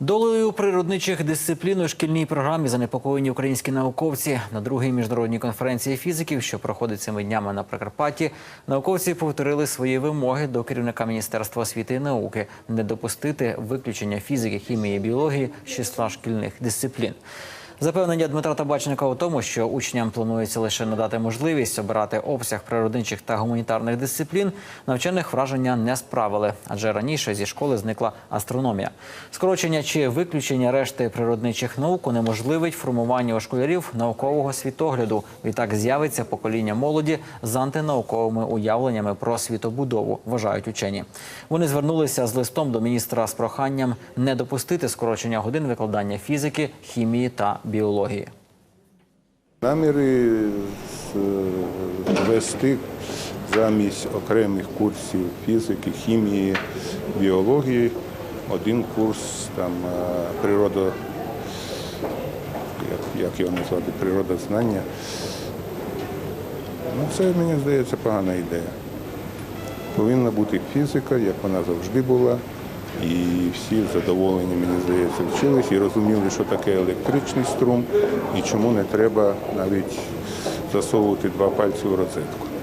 Долею природничих дисциплін у шкільній програмі занепокоєні українські науковці на другій міжнародній конференції фізиків, що проходить цими днями на Прикарпатті. Науковці повторили свої вимоги до керівника міністерства освіти і науки не допустити виключення фізики, хімії і біології з числа шкільних дисциплін. Запевнення Дмитра Табачника у тому, що учням планується лише надати можливість обирати обсяг природничих та гуманітарних дисциплін, навчених враження не справили, адже раніше зі школи зникла астрономія. Скорочення чи виключення решти природничих наук унеможливить формування у школярів наукового світогляду. Відтак з'явиться покоління молоді з антинауковими уявленнями про світобудову, вважають учені. Вони звернулися з листом до міністра з проханням не допустити скорочення годин викладання фізики, хімії та біології. Наміри з- ввести замість окремих курсів фізики, хімії, біології один курс там е, природа, як, як його назвати, природознання. Ну, це, мені здається, погана ідея. Повинна бути фізика, як вона завжди була. І всі задоволені, мені здається, вчились і розуміли, що таке електричний струм і чому не треба навіть засовувати два пальці в розетку.